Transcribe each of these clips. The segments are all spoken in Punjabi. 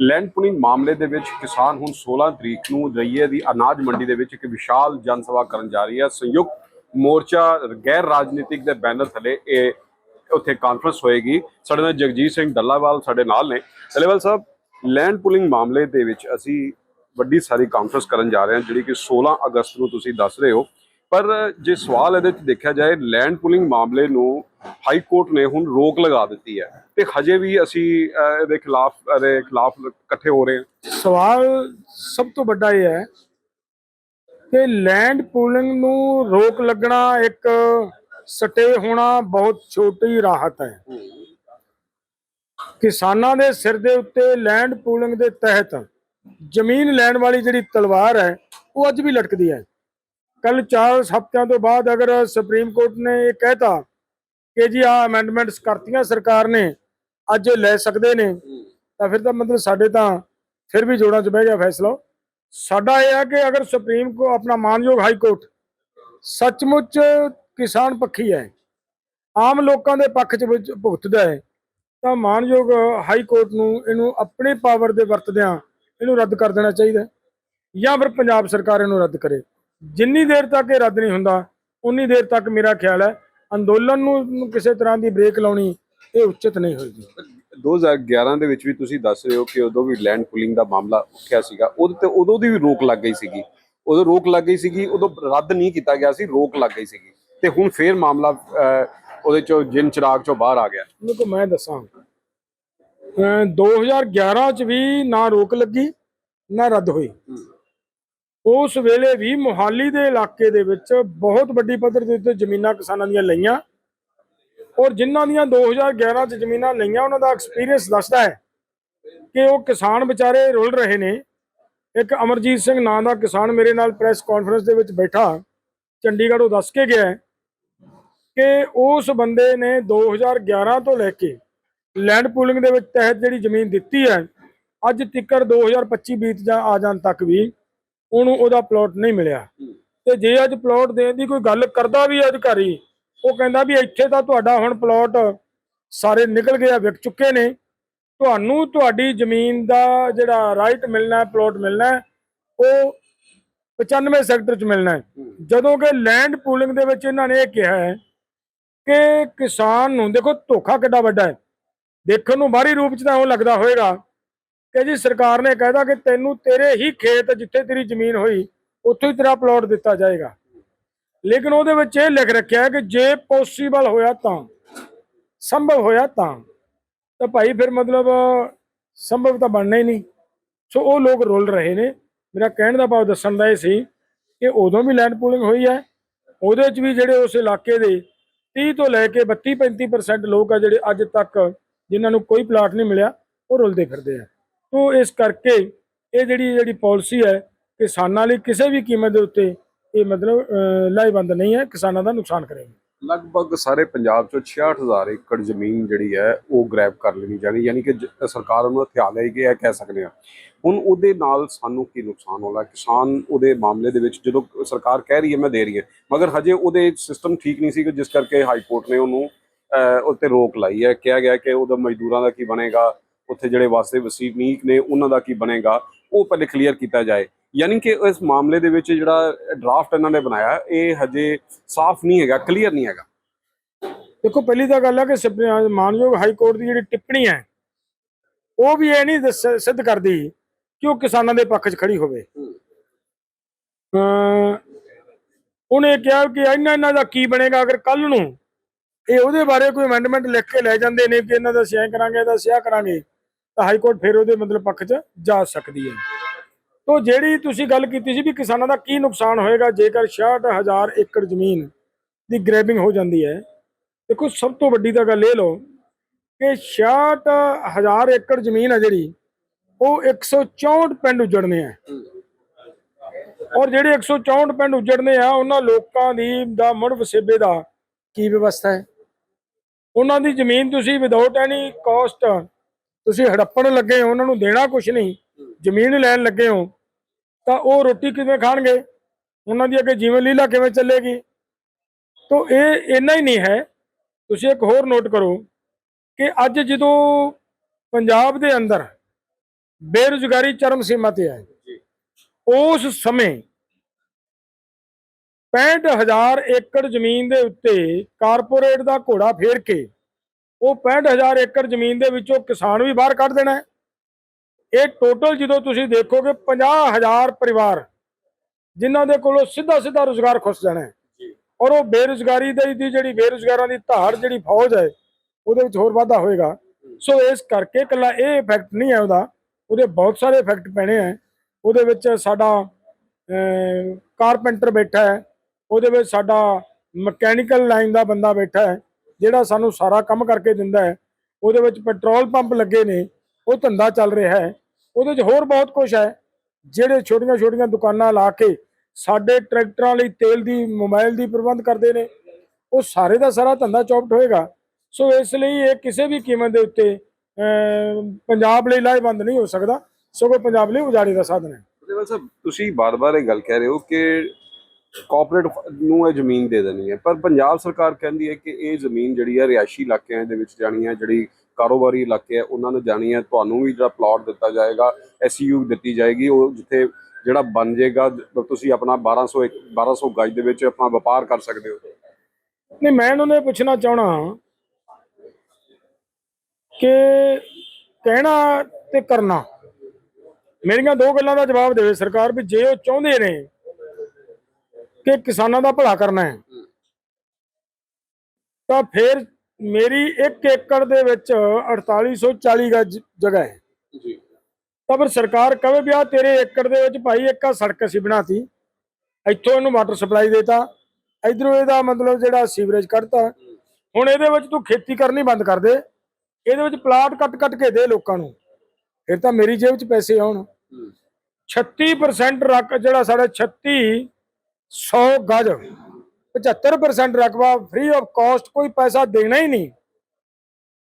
ਲੈਂਡ ਪੁਲਿੰਗ ਮਾਮਲੇ ਦੇ ਵਿੱਚ ਕਿਸਾਨ ਹੁਣ 16 ਤਰੀਕ ਨੂੰ ਰਈਏ ਦੀ ਅਨਾਜ ਮੰਡੀ ਦੇ ਵਿੱਚ ਇੱਕ ਵਿਸ਼ਾਲ ਜਨ ਸਭਾ ਕਰਨ ਜਾ ਰਹੀ ਹੈ। ਸੰਯੁਕਤ ਮੋਰਚਾ ਗੈਰ ਰਾਜਨੀਤਿਕ ਦੇ ਬੈਨਰ ਥਲੇ ਇਹ ਉੱਥੇ ਕਾਨਫਰੰਸ ਹੋਏਗੀ। ਸਾਡੇ ਨਾਲ ਜਗਜੀਤ ਸਿੰਘ ਦੱਲਾਵਾਲ ਸਾਡੇ ਨਾਲ ਨੇ। ਦੱਲਾਵਾਲ ਸਾਹਿਬ ਲੈਂਡ ਪੁਲਿੰਗ ਮਾਮਲੇ ਦੇ ਵਿੱਚ ਅਸੀਂ ਵੱਡੀ ਸਾਰੀ ਕਾਨਫਰੰਸ ਕਰਨ ਜਾ ਰਹੇ ਹਾਂ, ਜਿਹੜੀ ਕਿ 16 ਅਗਸਤ ਨੂੰ ਤੁਸੀਂ ਦੱਸ ਰਹੇ ਹੋ। ਪਰ ਜੇ ਸਵਾਲ ਇਹਦੇ ਵਿੱਚ ਦੇਖਿਆ ਜਾਏ ਲੈਂਡ ਪੁਲਿੰਗ ਮਾਮਲੇ ਨੂੰ ਹਾਈ ਕੋਰਟ ਨੇ ਹੁਣ ਰੋਕ ਲਗਾ ਦਿੱਤੀ ਹੈ ਤੇ ਹਜੇ ਵੀ ਅਸੀਂ ਇਹਦੇ ਖਿਲਾਫ ਇਹਦੇ ਖਿਲਾਫ ਇਕੱਠੇ ਹੋ ਰਹੇ ਹਾਂ। ਸਵਾਲ ਸਭ ਤੋਂ ਵੱਡਾ ਇਹ ਹੈ ਕਿ ਲੈਂਡ ਪੂਲਿੰਗ ਨੂੰ ਰੋਕ ਲੱਗਣਾ ਇੱਕ ਸਟੇ ਹੋਣਾ ਬਹੁਤ ਛੋਟੀ ਰਾਹਤ ਹੈ। ਕਿਸਾਨਾਂ ਦੇ ਸਿਰ ਦੇ ਉੱਤੇ ਲੈਂਡ ਪੂਲਿੰਗ ਦੇ ਤਹਿਤ ਜ਼ਮੀਨ ਲੈਣ ਵਾਲੀ ਜਿਹੜੀ ਤਲਵਾਰ ਹੈ, ਉਹ ਅੱਜ ਵੀ ਲਟਕਦੀ ਹੈ। ਕੱਲ 4 ਹਫ਼ਤਿਆਂ ਤੋਂ ਬਾਅਦ ਅਗਰ ਸੁਪਰੀਮ ਕੋਰਟ ਨੇ ਇਹ ਕਹਿਤਾ ਕਿ ਜੀ ਆ ਅਮੈਂਡਮੈਂਟਸ ਕਰਤੀਆਂ ਸਰਕਾਰ ਨੇ, ਅੱਜ ਲੈ ਸਕਦੇ ਨੇ, ਤਾਂ ਫਿਰ ਤਾਂ ਮਤਲਬ ਸਾਡੇ ਤਾਂ ਫਿਰ ਵੀ ਜੋੜਾਂ 'ਚ ਬਹਿ ਗਿਆ ਫੈਸਲਾ। ਸਾਡਾ ਇਹ ਹੈ ਕਿ ਅਗਰ ਸੁਪਰੀਮ ਕੋ, ਆਪਣਾ ਮਾਨਯੋਗ ਹਾਈ ਕੋਰਟ ਸੱਚਮੁੱਚ ਕਿਸਾਨ ਪੱਖੀ ਹੈ, ਆਮ ਲੋਕਾਂ ਦੇ ਪੱਖ 'ਚ ਭੁਗਤਦਾ ਹੈ, ਤਾਂ ਮਾਨਯੋਗ ਹਾਈ ਕੋਰਟ ਨੂੰ ਇਹਨੂੰ ਆਪਣੇ ਪਾਵਰ ਦੇ ਵਰਤਦਿਆਂ ਇਹਨੂੰ ਰੱਦ ਕਰ ਦੇਣਾ ਚਾਹੀਦਾ ਜਾਂ ਫਿਰ ਪੰਜਾਬ ਸਰਕਾਰ ਇਹਨੂੰ ਰੱਦ ਕਰੇ। ਜਿੰਨੀ ਦੇਰ ਤੱਕ ਇਹ ਰੱਦ ਨਹੀਂ ਹੁੰਦਾ, ਉਨੀ ਦੇਰ ਤੱਕ ਮੇਰਾ ਖਿਆਲ ਹੈ ਅੰਦੋਲਨ ਨੂੰ ਕਿਸੇ ਤਰ੍ਹਾਂ ਦੀ ਬ੍ਰੇਕ ਲਾਉਣੀ ਇਹ ਉਚਿਤ ਨਹੀਂ ਹੋਏਗੀ। 2011 ਦੇ ਵਿੱਚ ਵੀ ਤੁਸੀਂ ਦੱਸ ਰਹੇ ਹੋ ਕਿ ਉਦੋਂ ਵੀ ਲੈਂਡ ਪੁਲਿੰਗ ਦਾ ਮਾਮਲਾ ਉੱਠਿਆ ਸੀਗਾ। ਉਹਦੇ ਤੇ ਉਦੋਂ ਦੀ ਵੀ ਰੋਕ ਲੱਗ ਗਈ ਸੀਗੀ। ਉਦੋਂ ਰੋਕ ਲੱਗ ਗਈ ਸੀਗੀ ਉਦੋਂ ਰੱਦ ਨਹੀਂ ਕੀਤਾ ਗਿਆ ਸੀ ਰੋਕ ਲੱਗ ਗਈ ਸੀਗੀ। ਤੇ ਹੁਣ ਫੇਰ ਮਾਮਲਾ ਉਹਦੇ ਚੋਂ ਜਿਨ ਚਿਰਾਗ ਚੋਂ ਬਾਹਰ ਆ ਗਿਆ। ਕੋ ਮੈਂ ਦੱਸਾਂ ਅਮ 2011 ਚ ਵੀ ਨਾ ਰੋਕ ਲੱਗੀ ਨਾ ਰੱਦ ਹੋਈ। ਉਸ ਵੇਲੇ ਵੀ ਮੁਹਾਲੀ ਦੇ ਇਲਾਕੇ ਦੇ ਵਿੱਚ ਬਹੁਤ ਵੱਡੀ ਪੱਧਰ ਦੇ ਉੱਤੇ ਜ਼ਮੀਨਾਂ ਕਿਸਾਨਾਂ ਦੀਆਂ ਲਈਆਂ। ਔਰ ਜਿਨ੍ਹਾਂ ਦੀਆਂ 2011 ਚ ਜ਼ਮੀਨਾਂ ਲਈਆਂ, ਉਹਨਾਂ ਦਾ ਐਕਸਪੀਰੀਅੰਸ ਦੱਸਦਾ ਹੈ ਕਿ ਉਹ ਕਿਸਾਨ ਵਿਚਾਰੇ ਰੁਲ ਰਹੇ ਨੇ। ਇੱਕ ਅਮਰਜੀਤ ਸਿੰਘ ਨਾਂ ਦਾ ਕਿਸਾਨ ਮੇਰੇ ਨਾਲ ਪ੍ਰੈਸ ਕਾਨਫਰੰਸ ਦੇ ਵਿੱਚ ਬੈਠਾ, ਚੰਡੀਗੜ੍ਹ ਉਹ ਦੱਸ ਕੇ ਗਿਆ ਕਿ ਉਸ ਬੰਦੇ ਨੇ 2011 ਤੋਂ ਲੈ ਕੇ ਲੈਂਡ ਪੂਲਿੰਗ ਦੇ ਵਿੱਚ ਤਹਿਤ ਜਿਹੜੀ ਜ਼ਮੀਨ ਦਿੱਤੀ ਹੈ, ਅੱਜ ਤੱਕਰ 2025 ਬੀਤ ਜਾਂ, ਆ ਜਾਣ ਤੱਕ ਵੀ ਉਹਨੂੰ ਉਹਦਾ ਪਲਾਟ ਨਹੀਂ ਮਿਲਿਆ। ਤੇ ਜੇ ਅੱਜ ਪਲਾਟ ਦੇਣ ਦੀ ਕੋਈ ਗੱਲ ਕਰਦਾ ਵੀ ਅਧਿਕਾਰੀ ਉਹ ਕਹਿੰਦਾ ਵੀ ਇੱਥੇ ਤਾਂ ਤੁਹਾਡਾ ਹੁਣ ਪਲਾਟ ਸਾਰੇ ਨਿਕਲ ਗਿਆ ਵਿਕ ਚੁੱਕੇ ਨੇ। ਤੁਹਾਨੂੰ ਤੁਹਾਡੀ ਜ਼ਮੀਨ ਦਾ ਜਿਹੜਾ ਰਾਈਟ ਮਿਲਣਾ ਹੈ ਪਲਾਟ ਮਿਲਣਾ ਹੈ ਉਹ 95 ਸੈਕਟਰ ਚ ਮਿਲਣਾ ਹੈ। ਜਦੋਂ ਕਿ ਲੈਂਡ ਪੂਲਿੰਗ ਦੇ ਵਿੱਚ ਇਹਨਾਂ ਨੇ ਇਹ ਕਿਹਾ ਹੈ ਕਿ ਕਿਸਾਨ ਨੂੰ ਦੇਖੋ ਧੋਖਾ ਕਿੱਡਾ ਵੱਡਾ ਹੈ। ਦੇਖਣ ਨੂੰ ਬਾਹਰੀ ਰੂਪ ਚ ਤਾਂ ਉਹ ਲੱਗਦਾ ਹੋਵੇਗਾ ਕਿ ਜੀ ਸਰਕਾਰ ਨੇ ਕਹਿਦਾ ਕਿ ਤੈਨੂੰ ਤੇਰੇ ਹੀ ਖੇਤ ਜਿੱਥੇ ਤੇਰੀ ਜ਼ਮੀਨ ਹੋਈ, ਉੱਥੋਂ ਹੀ ਤੇਰਾ ਪਲਾਟ ਦਿੱਤਾ ਜਾਏਗਾ। ਲੇਕਿਨ ਉਹਦੇ ਵਿੱਚ ਇਹ ਲਿਖ ਰੱਖਿਆ ਹੈ ਕਿ ਜੇ ਪੋਸੀਬਲ ਹੋਇਆ ਤਾਂ, ਸੰਭਵ ਹੋਇਆ ਤਾਂ ਤਾਂ ਭਾਈ ਫਿਰ ਮਤਲਬ ਸੰਭਵ ਤਾਂ ਬਣਨਾ ਹੀ ਨਹੀਂ। ਸੋ ਉਹ ਲੋਕ ਰੁਲ ਰਹੇ ਨੇ। ਮੇਰਾ ਕਹਿਣ ਦਾ ਭਾਵ ਦੱਸਣ ਦਾ ਇਹ ਸੀ ਕਿ ਉਦੋਂ ਵੀ ਲੈਂਡ ਪੂਲਿੰਗ ਹੋਈ ਹੈ। ਉਹਦੇ 'ਚ ਵੀ ਜਿਹੜੇ ਉਸ ਇਲਾਕੇ ਦੇ 30 ਤੋਂ ਲੈ ਕੇ 32 35% ਲੋਕ ਆ ਜਿਹੜੇ ਅੱਜ ਤੱਕ ਜਿਨ੍ਹਾਂ ਨੂੰ ਕੋਈ ਪਲਾਟ ਨਹੀਂ ਮਿਲਿਆ, ਉਹ ਰੁਲਦੇ ਫਿਰਦੇ ਆ। ਤੋਂ ਇਸ ਕਰਕੇ ਇਹ ਜਿਹੜੀ ਜਿਹੜੀ ਪਾਲਿਸੀ ਹੈ ਕਿਸਾਨਾਂ ਲਈ ਕਿਸੇ ਵੀ ਕੀਮਤ ਦੇ ਉੱਤੇ ਇਹ ਮਤਲਬ ਲਾਹੇਵੰਦ ਨਹੀਂ ਹੈ ਕਿਸਾਨਾਂ ਦਾ ਨੁਕਸਾਨ ਕਰੇਗੀ। ਲਗਭਗ ਸਾਰੇ ਪੰਜਾਬ ਚੋਂ 66000 ਏਕੜ ਜ਼ਮੀਨ ਜਿਹੜੀ ਹੈ ਉਹ ਗ੍ਰੈਬ ਕਰ ਲੈਣੀ ਜਾਣੀ ਯਾਨੀ ਕਿ ਜ- ਸਰਕਾਰ ਉਹਨੂੰ ਹਥਿਆਰ ਲੈ ਕੇ ਇਹ ਕਹਿ ਸਕਦੇ ਆ ਹੁਣ ਉਹਦੇ ਨਾਲ ਸਾਨੂੰ ਕੀ ਨੁਕਸਾਨ ਹੋਣਾ ਕਿਸਾਨ ਉਹਦੇ ਮਾਮਲੇ ਦੇ ਵਿੱਚ ਜਦੋਂ ਸਰਕਾਰ ਕਹਿ ਰਹੀ ਹੈ ਮੈਂ ਦੇ ਰਹੀ ਹਾਂ ਮਗਰ ਹਜੇ ਉਹਦੇ ਸਿਸਟਮ ਠੀਕ ਨਹੀਂ ਸੀ ਕਿ ਜਿਸ ਕਰਕੇ ਹਾਈ ਕੋਰਟ ਨੇ ਉਹਨੂੰ ਅਹ, ਉੱਤੇ ਰੋਕ ਲਾਈ ਹੈ। ਕਿਹਾ ਗਿਆ ਕਿ ਉਹਦਾ ਮਜ਼ਦੂਰਾਂ ਦਾ ਕੀ ਬਣੇਗਾ ਉੱਥੇ ਜਿਹੜੇ ਵਾਸਤੇ ਵਸੀਨੀਕ ਨੇ ਉਹਨਾਂ ਦਾ ਕੀ ਬਣੇਗਾ ਉਹ ਪਹਿਲੇ ਕਲੀਅਰ ਕੀਤਾ ਜਾਏ। ਯਾਨੀ ਕਿ ਇਸ ਮਾਮਲੇ ਦੇ ਵਿੱਚ ਜਿਹੜਾ ਡਰਾਫਟ ਇਹਨਾਂ ਨੇ ਬਣਾਇਆ ਇਹ ਹਜੇ ਸਾਫ਼ ਨਹੀਂ ਹੈਗਾ ਕਲੀਅਰ ਨਹੀਂ ਹੈਗਾ। ਦੇਖੋ ਪਹਿਲੀ ਤਾਂ ਗੱਲ ਹੈ ਕਿ ਮਾਨਯੋਗ ਹਾਈ ਕੋਰਟ ਦੀ ਜਿਹੜੀ ਟਿੱਪਣੀ ਹੈ ਉਹ ਵੀ ਇਹ ਨਹੀਂ ਦੱਸ- ਸਿੱਧ ਕਰਦੀ ਕਿ ਉਹ ਕਿਸਾਨਾਂ ਦੇ ਪੱਖ 'ਚ ਖੜੀ ਹੋਵੇ। ਉਹਨੇ ਕਿਹਾ ਕਿ ਇਹਨਾਂ ਇਹਨਾਂ ਦਾ ਕੀ ਬਣੇਗਾ ਅਗਰ ਕੱਲ ਨੂੰ ਇਹ ਉਹਦੇ ਬਾਰੇ ਕੋਈ ਅਮੈਂਡਮੈਂਟ ਲਿਖ ਕੇ ਲੈ ਜਾਂਦੇ ਨੇ ਕਿ ਇਹਨਾਂ ਦਾ ਸਿਆ ਕਰਾਂਗੇ ਇਹਦਾ ਸਿਆ ਕਰਾਂਗੇ ਤਾਂ ਹਾਈ ਕੋਰਟ ਫਿਰ ਉਹਦੇ ਮਤਲਬ ਪੱਖ 'ਚ ਜਾ ਸਕਦੀ ਹੈ। ਤੋਂ ਜਿਹੜੀ ਤੁਸੀਂ ਗੱਲ ਕੀਤੀ ਸੀ ਵੀ ਕਿਸਾਨਾਂ ਦਾ ਕੀ ਨੁਕਸਾਨ ਹੋਏਗਾ, ਜੇਕਰ 66000 ਏਕੜ ਜ਼ਮੀਨ ਦੀ ਗ੍ਰੈਬਿੰਗ ਹੋ ਜਾਂਦੀ ਹੈ, ਦੇਖੋ ਸਭ ਤੋਂ ਵੱਡੀ ਤਾਂ ਗੱਲ ਇਹ ਲਓ ਕਿ 66000 ਏਕੜ ਜ਼ਮੀਨ ਹੈ ਜਿਹੜੀ, ਉਹ 164 ਪਿੰਡ ਉਜੜਨੇ ਆ ਔਰ ਜਿਹੜੇ 164 ਪਿੰਡ ਉਜੜਨੇ ਆ, ਉਹਨਾਂ ਲੋਕਾਂ ਦੀ ਦਾ ਮੁੜ ਵਸੇਬੇ ਦਾ ਕੀ ਵਿਵਸਥਾ ਹੈ? ਉਹਨਾਂ ਦੀ ਜ਼ਮੀਨ ਤੁਸੀਂ ਵਿਦਆਊਟ ਐਨੀ ਕਾਸਟ ਤੁਸੀਂ ਹੜੱਪਣ ਲੱਗੇ ਹੋ ਉਹਨਾਂ ਨੂੰ ਦੇਣਾ ਕੁਝ ਨਹੀਂ ਜ਼ਮੀਨ ਲੈਣ ਲੱਗੇ ਹੋ ਤਾਂ ਉਹ ਰੋਟੀ ਕਿਵੇਂ ਖਾਣਗੇ? ਉਹਨਾਂ ਦੀ ਅੱਗੇ ਜੀਵਨ ਲੀਲਾ ਕਿਵੇਂ ਚੱਲੇਗੀ? ਤੋਂ ਇਹ ਇੰਨਾ ਹੀ ਨਹੀਂ ਹੈ। ਤੁਸੀਂ ਇੱਕ ਹੋਰ ਨੋਟ ਕਰੋ ਕਿ ਅੱਜ ਜਦੋਂ ਪੰਜਾਬ ਦੇ ਅੰਦਰ ਬੇਰੁਜ਼ਗਾਰੀ ਚਰਮ ਸੀਮਾ ਤੇ ਹੈ ਉਸ ਸਮੇਂ 65000 ਏਕੜ ਜ਼ਮੀਨ ਦੇ ਉੱਤੇ ਕਾਰਪੋਰੇਟ ਦਾ ਘੋੜਾ ਫੇਰ ਕੇ ਉਹ 65000 ਏਕੜ ਜ਼ਮੀਨ ਦੇ ਵਿੱਚੋਂ ਕਿਸਾਨ ਵੀ ਬਾਹਰ ਕੱਢ ਦੇਣਾ ਹੈ। ਇਹ ਟੋਟਲ ਜਦੋਂ ਤੁਸੀਂ ਦੇਖੋਗੇ 50000 ਪਰਿਵਾਰ ਜਿਨ੍ਹਾਂ ਦੇ ਕੋਲੋਂ ਸਿੱਧਾ ਸਿੱਧਾ ਰੋਜ਼ਗਾਰ ਖੁੱਸ ਜਾਣਾ ਹੈ। ਔਰ ਉਹ ਬੇਰੁਜ਼ਗਾਰੀ ਦੇ ਦੀ ਜਿਹੜੀ ਬੇਰੁਜ਼ਗਾਰਾਂ ਦੀ ਧਾਰ ਜਿਹੜੀ ਫੌਜ ਹੈ ਉਹਦੇ ਵਿੱਚ ਹੋਰ ਵਾਧਾ ਹੋਏਗਾ। ਸੋ ਇਸ ਕਰਕੇ ਇਕੱਲਾ ਇਹ ਇਫੈਕਟ ਨਹੀਂ ਹੈ ਉਹਦਾ। ਉਹਦੇ ਬਹੁਤ ਸਾਰੇ ਇਫੈਕਟ ਪੈਣੇ ਹੈ। ਉਹਦੇ ਵਿੱਚ ਸਾਡਾ ਕਾਰਪੈਂਟਰ ਬੈਠਾ ਹੈ। ਉਹਦੇ ਵਿੱਚ ਸਾਡਾ ਮਕੈਨੀਕਲ ਲਾਈਨ ਦਾ ਬੰਦਾ ਬੈਠਾ ਹੈ। ਜਿਹੜਾ ਸਾਨੂੰ ਸਾਰਾ ਕੰਮ ਕਰਕੇ ਦਿੰਦਾ ਹੈ, ਉਹਦੇ ਵਿੱਚ ਪੈਟਰੋਲ ਪੰਪ ਲੱਗੇ ਨੇ, ਉਹ ਧੰਦਾ ਚੱਲ ਰਿਹਾ ਹੈ। ਉਹਦੇ 'ਚ ਹੋਰ ਬਹੁਤ ਕੁਝ ਹੈ। ਜਿਹੜੇ ਛੋਟੀਆਂ ਛੋਟੀਆਂ ਦੁਕਾਨਾਂ ਲਾ ਕੇ ਸਾਡੇ ਟਰੈਕਟਰਾਂ ਲਈ ਤੇਲ ਦੀ, ਮੋਬਾਈਲ ਦੀ ਪ੍ਰਬੰਧ ਕਰਦੇ ਨੇ, ਉਹ ਸਾਰੇ ਦਾ ਸਾਰਾ ਧੰਦਾ ਚੌਪਟ ਹੋਏਗਾ। ਸੋ ਇਸ ਲਈ ਇਹ ਕਿਸੇ ਵੀ ਕੀਮਤ ਦੇ ਉੱਤੇ ਪੰਜਾਬ ਲਈ ਲਾਹੇਵੰਦ ਨਹੀਂ ਹੋ ਸਕਦਾ। ਸਗੋਂ ਪੰਜਾਬ ਲਈ ਉਜਾੜੇ ਦਾ ਸਾਧਨ ਹੈ। ਉਹਦੇ ਸਾਹਿਬ, ਤੁਸੀਂ ਬਾਰ-ਬਾਰ ਇਹ ਗੱਲ ਕਹਿ ਰਹੇ ਹੋ ਕਿ ਕਾਰਪੋਰੇਟ ਨੂੰ ਇਹ ਜ਼ਮੀਨ ਦੇ ਦੇਣੀ ਹੈ। ਪਰ ਪੰਜਾਬ ਸਰਕਾਰ ਕਹਿੰਦੀ ਹੈ ਕਿ ਇਹ ਜ਼ਮੀਨ ਜਿਹੜੀ ਹੈ ਰਿਹਾਇਸ਼ੀ ਇਲਾਕਿਆਂ ਦੇ ਵਿੱਚ ਜਾਣੀ ਹੈ, ਜਿਹੜੀ ਕਾਰੋਬਾਰੀ ਇਲਾਕੇ ਹੈ, ਉਹਨਾਂ ਨੂੰ ਜਾਣੀ ਹੈ। ਤੁਹਾਨੂੰ ਵੀ ਜਿਹੜਾ ਪਲਾਟ ਦਿੱਤਾ ਜਾਏਗਾ ਐਸਯੂ ਦਿੱਤੀ ਜਾਏਗੀ। ਉਹ ਜਿੱਥੇ ਜਿਹੜਾ ਬਣ ਜਾਏਗਾ ਤੁਸੀਂ ਆਪਣਾ 1200 1200 ਗਜ ਦੇ ਵਿੱਚ ਆਪਣਾ ਵਪਾਰ ਕਰ ਸਕਦੇ ਹੋ। ਨਹੀਂ, ਮੈਂ ਉਹਨਾਂ ਨੂੰ ਇਹ ਪੁੱਛਣਾ ਚਾਹਣਾ ਕਿ ਕਹਿਣਾ ਤੇ ਕਰਨਾ। ਮੇਰੀਆਂ ਦੋ ਗੱਲਾਂ ਦਾ ਜਵਾਬ ਦੇਵੇ ਸਰਕਾਰ ਵੀ, ਜੇ ਉਹ ਚਾਹੁੰਦੇ ਨੇ ਕਿ ਕਿਸਾਨਾਂ ਦਾ ਭਲਾ ਕਰਨਾ ਹੈ। ਤਾਂ ਫਿਰ ਮੇਰੀ 1 ਏਕੜ ਦੇ ਵਿੱਚ 4840 ਗਜ ਜਗ੍ਹਾ ਹੈ। ਜੀ। ਤਾਂ ਫਿਰ ਸਰਕਾਰ ਕਵੇ ਵੀ ਆ ਤੇਰੇ ਏਕੜ ਦੇ ਵਿੱਚ ਭਾਈ ਇੱਕ ਆ ਸੜਕ ਅਸੀਂ ਬਣਾਤੀ। ਇੱਥੋਂ ਇਹਨੂੰ ਵਾਟਰ ਸਪਲਾਈ ਦੇਤਾ। ਇਧਰੋਂ ਇਹਦਾ ਮਤਲਬ ਜਿਹੜਾ ਸੀਵਰੇਜ ਕੱਢਤਾ। ਹੁਣ ਇਹਦੇ ਵਿੱਚ ਤੂੰ ਖੇਤੀ ਕਰਨੀ ਬੰਦ ਕਰ ਦੇ। ਇਹਦੇ ਵਿੱਚ ਪਲਾਟ ਕੱਟ ਕੱਟ ਕੇ ਦੇ ਲੋਕਾਂ ਨੂੰ। ਫਿਰ ਤਾਂ ਮੇਰੀ ਜੇਬ 'ਚ ਪੈਸੇ ਆਉਣ। 36% ਰਕ ਜਿਹੜਾ ਸਾਡਾ 36 100 ਗਜ 75% ਰਕਬਾ ਫ੍ਰੀ ਆਫ ਕਾਸਟ ਕੋਈ ਪੈਸਾ ਦੇਣਾ ਹੀ ਨਹੀਂ।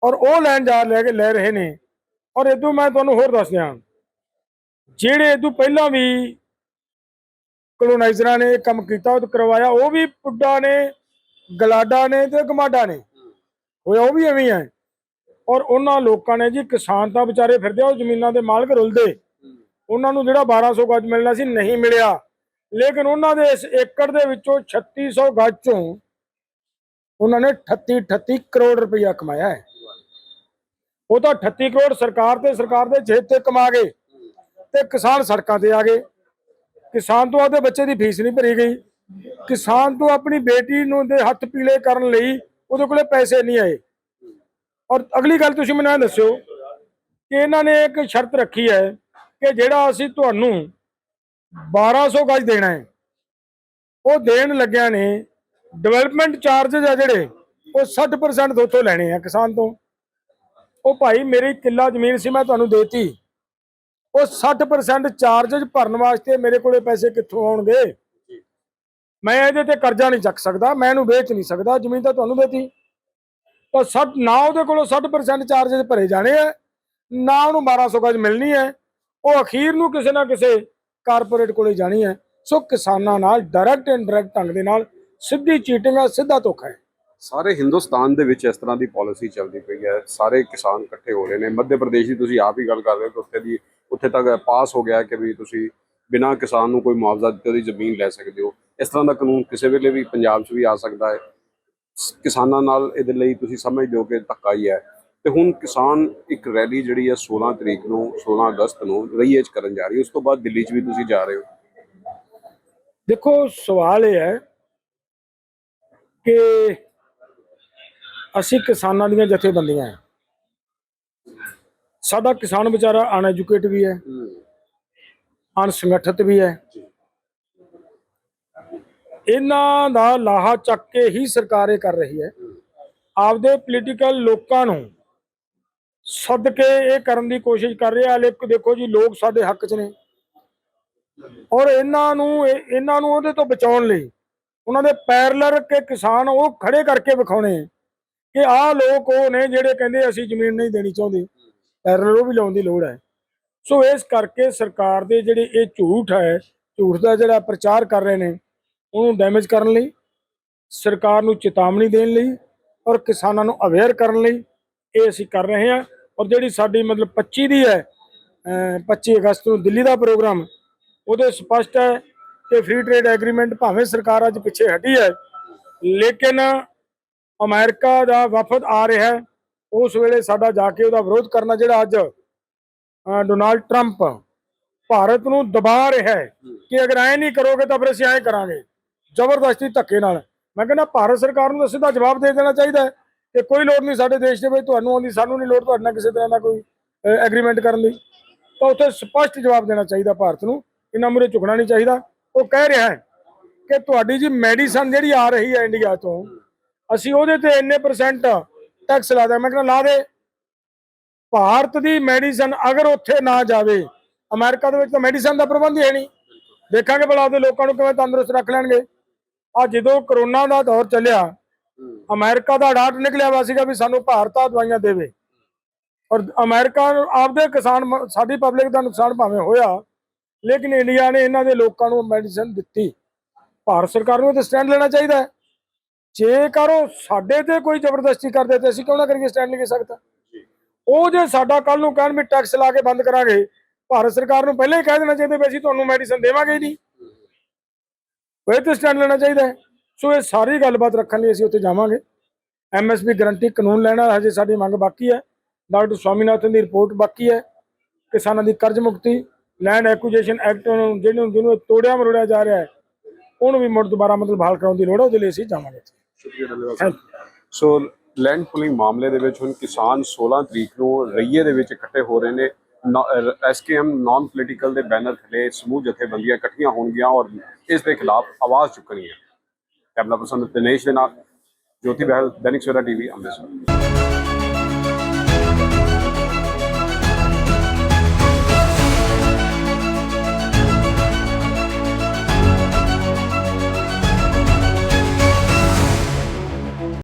ਔਰ ਉਹ ਲੈਣ ਜਾ ਲੈ ਕੇ ਲੈ ਰਹੇ ਨੇ। ਔਰ ਇਦੋਂ ਮੈਂ ਤੁਹਾਨੂੰ ਹੋਰ ਦੱਸ ਦਿਆਂ ਜਿਹੜੇ ਇਦੋਂ ਪਹਿਲਾਂ ਵੀ ਕਲੋਨਾਈਜ਼ਰਾਂ ਨੇ ਇਹ ਕੰਮ ਕੀਤਾ ਉਹ ਕਰਵਾਇਆ ਉਹ ਵੀ ਪੁੱਡਾ ਨੇ ਗਲਾਡਾ ਨੇ ਤੇ ਗਮਾਡਾ ਨੇ। ਹੋਇਆ ਉਹ ਵੀ ਐਵੇਂ ਹੀ। ਔਰ ਉਹਨਾਂ ਲੋਕਾਂ ਨੇ ਜੀ ਕਿਸਾਨ ਤਾਂ ਵਿਚਾਰੇ ਫਿਰਦੇ ਆ ਉਹ ਜ਼ਮੀਨਾਂ ਦੇ ਮਾਲਕ ਰੁਲਦੇ। ਉਹਨਾਂ ਨੂੰ ਜਿਹੜਾ 1200 ਗਜ ਮਿਲਣਾ ਸੀ ਨਹੀਂ ਮਿਲਿਆ। ਲੇਕਿਨ ਉਹਨਾਂ ਦੇ ਇਸ ਏਕੜ ਦੇ ਵਿੱਚੋਂ 3600 ਗਜ ਚੋਂ ਉਹਨਾਂ ਨੇ 38 38 ਕਰੋੜ ਰੁਪਈਆ ਕਮਾਇਆ ਹੈ। ਉਹ ਤਾਂ 38 ਕਰੋੜ ਸਰਕਾਰ ਤੇ ਸਰਕਾਰ ਦੇ ਜੇਬ ਤੇ ਕਮਾ ਗਏ ਤੇ ਕਿਸਾਨ ਸੜਕਾਂ ਤੇ ਆ ਗਏ। ਕਿਸਾਨ ਤੋਂ ਆਪਦੇ ਬੱਚੇ ਦੀ ਫੀਸ ਨਹੀਂ ਭਰੀ ਗਈ। ਕਿਸਾਨ ਤੋਂ ਆਪਣੀ ਬੇਟੀ ਨੂੰ ਦੇ ਹੱਥ ਪੀਲੇ ਕਰਨ ਲਈ ਉਹਦੇ ਕੋਲੇ ਪੈਸੇ ਨਹੀਂ ਆਏ। ਔਰ ਅਗਲੀ ਗੱਲ ਤੁਸੀਂ ਮੈਨੂੰ ਇਹ ਦੱਸਿਓ ਕਿ ਇਹਨਾਂ ਨੇ ਇੱਕ ਸ਼ਰਤ ਰੱਖੀ ਹੈ ਕਿ ਜਿਹੜਾ ਅਸੀਂ ਤੁਹਾਨੂੰ 1200 ਗਜ ਦੇਣਾ ਹੈ। ਉਹ ਦੇਣ ਲੱਗਿਆ ਨੇ ਡਿਵੈਲਪਮੈਂਟ ਚਾਰजेस ਆ ਜਿਹੜੇ, ਉਹ 60% ਦੋਥੋਂ ਲੈਣੇ ਆ ਕਿਸਾਨ ਤੋਂ। ਉਹ ਭਾਈ ਮੇਰੀ ਕਿੱਲਾ ਜ਼ਮੀਨ ਸੀ, ਮੈਂ ਤੁਹਾਨੂੰ ਦੇਤੀ। ਉਹ 60% ਚਾਰजेस ਭਰਨ ਵਾਸਤੇ ਮੇਰੇ ਕੋਲੇ ਪੈਸੇ ਕਿੱਥੋਂ ਆਉਣਗੇ? ਮੈਂ ਇਹਦੇ ਤੇ ਕਰਜ਼ਾ ਨਹੀਂ ਚੱਕ ਸਕਦਾ, ਮੈਂ ਇਹਨੂੰ ਵੇਚ ਨਹੀਂ ਸਕਦਾ, ਜ਼ਮੀਨ ਤਾਂ ਤੁਹਾਨੂੰ ਦੇਤੀ। ਤਾਂ 60 ਨਾ ਉਹਦੇ ਕੋਲੋਂ 60% ਚਾਰजेस ਭਰੇ ਜਾਣੇ ਆ, ਨਾ ਉਹਨੂੰ 1200 ਗਜ ਮਿਲਣੀ ਹੈ। ਉਹ ਅਖੀਰ ਨੂੰ ਕਿਸੇ ਨਾ ਕਿਸੇ ਕਾਰਪੋਰੇਟ ਕੋਲੇ ਜਾਣੀ ਹੈ, ਸੋ ਕਿਸਾਨਾਂ ਨਾਲ ਡਾਇਰੈਕਟ ਇਨਡਾਇਰੈਕਟ ਢੰਗ ਦੇ ਨਾਲ ਸਿੱਧੀ ਚੀਟਿੰਗ ਹੈ ਸਿੱਧਾ ਧੋਖਾ ਹੈ। ਸਾਰੇ ਹਿੰਦੁਸਤਾਨ ਦੇ ਵਿੱਚ ਇਸ ਤਰ੍ਹਾਂ ਦੀ ਪਾਲਿਸੀ ਚੱਲਦੀ ਪਈ ਹੈ, ਸਾਰੇ ਕਿਸਾਨ ਇਕੱਠੇ ਹੋ ਰਹੇ ਨੇ। ਮੱਧ ਪ੍ਰਦੇਸ਼ ਦੀ ਤੁਸੀਂ ਆਪ ਹੀ ਗੱਲ ਕਰ ਰਹੇ ਹੋ ਕਿ ਉੱਥੇ ਦੀ, ਉੱਥੇ ਤੱਕ ਪਾਸ ਹੋ ਗਿਆ ਕਿ ਵੀ ਤੁਸੀਂ ਬਿਨਾਂ ਕਿਸਾਨ ਨੂੰ ਕੋਈ ਮੁਆਵਜ਼ਾ ਦਿੱਤੇ ਉਹਦੀ ਜ਼ਮੀਨ ਲੈ ਸਕਦੇ ਹੋ। ਇਸ ਤਰ੍ਹਾਂ ਦਾ ਕਾਨੂੰਨ ਕਿਸੇ ਵੇਲੇ ਵੀ ਪੰਜਾਬ 'ਚ ਵੀ ਆ ਸਕਦਾ ਹੈ। ਕਿਸਾਨਾਂ ਨਾਲ ਇਹਦੇ ਲਈ ਤੁਸੀਂ ਸਮਝਦੇ ਹੋ ਕਿ ਧੱਕਾ ਹੀ ਹੈ। ਤੇ ਹੁਣ ਕਿਸਾਨ ਇੱਕ ਰੈਲੀ ਜਿਹੜੀ ਹੈ 16 ਤਰੀਕ ਨੂੰ 16 ਅਗਸਤ ਨੂੰ ਰਈਏ 'ਚ ਕਰਨ ਜਾ ਰਹੀ ਹੈ। ਉਸ ਤੋਂ ਬਾਅਦ ਦਿੱਲੀ 'ਚ ਵੀ ਤੁਸੀਂ ਜਾ ਰਹੇ ਹੋ। ਦੇਖੋ ਸਵਾਲ ਇਹ ਹੈ ਕਿ ਅਸੀਂ ਕਿਸਾਨਾਂ ਦੀਆਂ ਜਥੇਬੰਦੀਆਂ ਹੈ। ਸਾਡਾ ਕਿਸਾਨ ਵਿਚਾਰਾ ਅਨਐਜੂਕੇਟ ਵੀ ਹੈ ਅਣਸੰਗਠਿਤ ਵੀ ਹੈ। ਇਹਨਾਂ ਦਾ ਲਾਹਾ ਚੱਕ ਕੇ ਹੀ ਸਰਕਾਰ ਇਹ ਕਰ ਰਹੀ ਹੈ। ਆਪਦੇ ਪੋਲੀਟੀਕਲ ਲੋਕਾਂ ਨੂੰ ਸੱਦ ਕੇ ਇਹ ਕਰਨ ਦੀ ਕੋਸ਼ਿਸ਼ ਕਰ ਰਿਹਾ ਹੈ ਦੇਖੋ ਜੀ ਲੋਕ ਸਾਡੇ ਹੱਕ 'ਚ ਨੇ। ਔਰ ਇਹਨਾਂ ਨੂੰ ਇਹ- ਇਹਨਾਂ ਨੂੰ ਉਹਦੇ ਤੋਂ ਬਚਾਉਣ ਲਈ ਉਹਨਾਂ ਦੇ ਪੈਰਲਰ ਕੇ ਕਿਸਾਨ ਉਹ ਖੜੇ ਕਰਕੇ ਵਿਖਾਉਣੇ ਕਿ ਆਹ ਲੋਕ ਉਹ ਨੇ ਜਿਹੜੇ ਕਹਿੰਦੇ ਅਸੀਂ ਜ਼ਮੀਨ ਨਹੀਂ ਦੇਣੀ ਚਾਹੁੰਦੇ ਪੈਰਲਰ ਉਹ ਵੀ ਲਾਉਣ ਦੀ ਲੋੜ ਹੈ। ਸੋ ਇਸ ਕਰਕੇ ਸਰਕਾਰ ਦੇ ਜਿਹੜੇ ਇਹ ਝੂਠ ਹੈ, ਝੂਠ ਦਾ ਜਿਹੜਾ ਪ੍ਰਚਾਰ ਕਰ ਰਹੇ ਨੇ, ਉਹਨੂੰ ਡੈਮੇਜ ਕਰਨ ਲਈ, ਸਰਕਾਰ ਨੂੰ ਚੇਤਾਵਨੀ ਦੇਣ ਲਈ ਔਰ ਕਿਸਾਨਾਂ ਨੂੰ ਅਵੇਅਰ ਕਰਨ ਲਈ ਇਹ ਅਸੀਂ ਕਰ ਰਹੇ ਹਾਂ। ਔਰ ਜਿਹੜੀ ਸਾਡੀ ਮਤਲਬ 25 ਦੀ ਹੈ, ਅਹ 25 ਅਗਸਤ ਨੂੰ ਦਿੱਲੀ ਦਾ ਪ੍ਰੋਗਰਾਮ, ਉਹਦੇ ਸਪਸ਼ਟ ਹੈ ਕਿ ਫ੍ਰੀ ਟ੍ਰੇਡ ਐਗਰੀਮੈਂਟ ਭਾਵੇਂ ਸਰਕਾਰ ਅੱਜ ਪਿੱਛੇ ਹਟੀ ਹੈ, ਲੇਕਿਨ ਅਮਰੀਕਾ ਦਾ ਵਫਦ ਆ ਰਿਹਾ ਹੈ, ਉਸ ਵੇਲੇ ਸਾਡਾ ਜਾ ਕੇ ਉਹਦਾ ਵਿਰੋਧ ਕਰਨਾ ਜਿਹੜਾ ਅੱਜ ਡੋਨਾਲਡ ਟਰੰਪ ਭਾਰਤ ਨੂੰ ਦਬਾ ਰਿਹਾ ਹੈ ਕਿ ਅਗਰ ਐ ਨਹੀਂ ਕਰੋਗੇ ਤਾਂ ਫਿਰ ਅਸੀਂ ਐ ਕਰਾਂਗੇ, ਜ਼ਬਰਦਸਤੀ ਧੱਕੇ ਨਾਲ। ਮੈਂ ਕਹਿੰਦਾ ਭਾਰਤ ਸਰਕਾਰ ਨੂੰ ਸਿੱਧਾ ਜਵਾਬ ਦੇ ਦੇਣਾ ਚਾਹੀਦਾ ਹੈ। ਕਿ ਕੋਈ ਲੋੜ ਨਹੀਂ ਸਾਡੇ ਦੇਸ਼ ਦੇ ਵਿੱਚ, ਤੁਹਾਨੂੰ ਆਉਂਦੀ, ਸਾਨੂੰ ਨਹੀਂ ਲੋੜ ਤੁਹਾਡੇ ਨਾਲ ਕਿਸੇ ਤਰ੍ਹਾਂ ਦਾ ਕੋਈ ਐਗਰੀਮੈਂਟ ਕਰਨ ਦੀ। ਤਾਂ ਉੱਥੇ ਸਪਸ਼ਟ ਜਵਾਬ ਦੇਣਾ ਚਾਹੀਦਾ ਭਾਰਤ ਨੂੰ, ਇਹਨਾਂ ਮੂਹਰੇ ਝੁਕਣਾ ਨਹੀਂ ਚਾਹੀਦਾ। ਉਹ ਕਹਿ ਰਿਹਾ ਹੈ ਕਿ ਤੁਹਾਡੀ ਜੀ ਮੈਡੀਸਨ ਜਿਹੜੀ ਆ ਰਹੀ ਹੈ ਇੰਡੀਆ ਤੋਂ, ਅਸੀਂ ਉਹਦੇ ਤੇ ਇੰਨੇ ਪਰਸੈਂਟ ਟੈਕਸ ਲਾ ਦੇ ਮੈਂ ਕਹਿੰਦਾ, ਲਾ ਦੇ। ਭਾਰਤ ਦੀ ਮੈਡੀਸਨ ਅਗਰ ਉੱਥੇ ਨਾ ਜਾਵੇ, ਅਮਰੀਕਾ ਦੇ ਵਿੱਚ ਤਾਂ ਮੈਡੀਸਨ ਦਾ ਪ੍ਰਬੰਧ ਹੀ ਹੈ ਨਹੀਂ। ਦੇਖਾਂਗੇ ਭਲਾ ਉਹਦੇ ਲੋਕਾਂ ਨੂੰ ਕਿਵੇਂ ਤੰਦਰੁਸਤ ਰੱਖ ਲੈਣਗੇ। ਆ ਜਦੋਂ ਕਰੋਨਾ ਦਾ ਦੌਰ ਚੱਲਿਆ ਅਮਰੀਕਾ ਦਾ ਡਾਟ ਨਿਕਲਿਆ ਵਾ ਸੀਗਾ ਵੀ ਸਾਨੂੰ ਭਾਰਤ ਆ ਦਵਾਈਆਂ ਦੇਵੇ। ਔਰ ਅਮਰੀਕਾ ਆਪਦੇ ਕਿਸਾਨ ਸਾਡੀ ਪਬਲਿਕ ਦਾ ਨੁਕਸਾਨ ਭਾਵੇਂ ਹੋਇਆ ਲੇਕਿਨ ਇੰਡੀਆ ਨੇ ਇਹਨਾਂ ਦੇ ਲੋਕਾਂ ਨੂੰ ਮੈਡੀਸਨ ਦਿੱਤੀ। ਭਾਰਤ ਸਰਕਾਰ ਨੂੰ ਤੇ ਸਟੈਂਡ ਲੈਣਾ ਚਾਹੀਦਾ ਹੈ। ਜੇਕਰ ਉਹ ਸਾਡੇ ਤੇ ਕੋਈ ਜ਼ਬਰਦਸਤੀ ਕਰਦੇ ਤੇ ਅਸੀਂ ਕਿਉਂ ਨਾ ਕਰੀਏ ਸਟੈਂਡ ਲੈ ਸਕਦਾ? ਉਹ ਜੇ ਸਾਡਾ ਕੱਲ ਨੂੰ ਕਹਿਣ ਵੀ ਟੈਕਸ ਲਾ ਕੇ ਬੰਦ ਕਰਾਂਗੇ ਭਾਰਤ ਸਰਕਾਰ ਨੂੰ ਪਹਿਲਾਂ ਹੀ ਕਹਿ ਦੇਣਾ ਚਾਹੀਦਾ ਵੀ ਅਸੀਂ ਤੁਹਾਨੂੰ ਮੈਡੀਸਨ ਦੇਵਾਂਗੇ ਹੀ ਨਹੀਂ। ਉਹ ਤੇ ਸਟੈਂਡ ਲੈਣਾ ਚਾਹੀਦਾ ਹੈ। ਸੋ ਇਹ ਸਾਰੀ ਗੱਲਬਾਤ ਰੱਖਣ ਲਈ ਅਸੀਂ ਉੱਥੇ ਜਾਵਾਂਗੇ। ਐਮਐਸਪੀ ਗਰੰਟੀ ਕਾਨੂੰਨ ਲੈਣਾ ਹਜੇ ਸਾਡੀ ਮੰਗ ਬਾਕੀ ਹੈ। ਡਾਕਟਰ ਸਵਾਮੀਨਾਥਨ ਦੀ ਰਿਪੋਰਟ ਬਾਕੀ ਹੈ। ਕਿਸਾਨਾਂ ਦੀ ਕਰਜ਼ ਮੁਕਤੀ ਲੈਂਡ ਐਕੁਜੀਸ਼ਨ ਐਕਟ ਨੂੰ ਜਿਹਨੂੰ ਜਿਹਨੂੰ ਤੋੜਿਆ ਮਰੋੜਿਆ ਜਾ ਰਿਹਾ ਹੈ ਉਹਨੂੰ ਵੀ ਮੁੜ ਦੁਬਾਰਾ ਮਤਲਬ ਬਹਾਲ ਕਰਾਉਣ ਦੀ ਲੋੜ ਹੈ ਉਹਦੇ ਲਈ ਅਸੀਂ ਜਾਵਾਂਗੇ। ਸ਼ੁਕਰੀਆ ਧੰਨਵਾਦ. ਸੋ ਲੈਂਡ ਪੁਲਿੰਗ ਮਾਮਲੇ ਦੇ ਵਿੱਚ ਹੁਣ ਕਿਸਾਨ 16 ਤਰੀਕ ਨੂੰ ਰਈਏ ਦੇ ਵਿੱਚ ਇਕੱਠੇ ਹੋ ਰਹੇ ਨੇ। ਐਸਕੇਐਮ ਨਾਨ ਪੋਲੀਟੀਕਲ ਦੇ ਬੈਨਰ ਥਲੇ ਸਮੂਹ ਜਥੇਬੰਦੀਆਂ ਇਕੱਠੀਆਂ ਹੋਣਗੀਆਂ ਔਰ ਇਸ ਦੇ ਖਿਲਾਫ ਆਵਾਜ਼ ਚੁੱਕਣਗੀਆਂ ਕੈਮਰਾ ਪਰਸਨ ਦਿਨੇਸ਼ ਦੇ ਨਾਲ ਜੋਤੀ ਬਹਿਲ ਦੈਨਿਕ ਸਵੇਰਾ ਟੀਵੀ ਅੰਮ੍ਰਿਤਸਰ।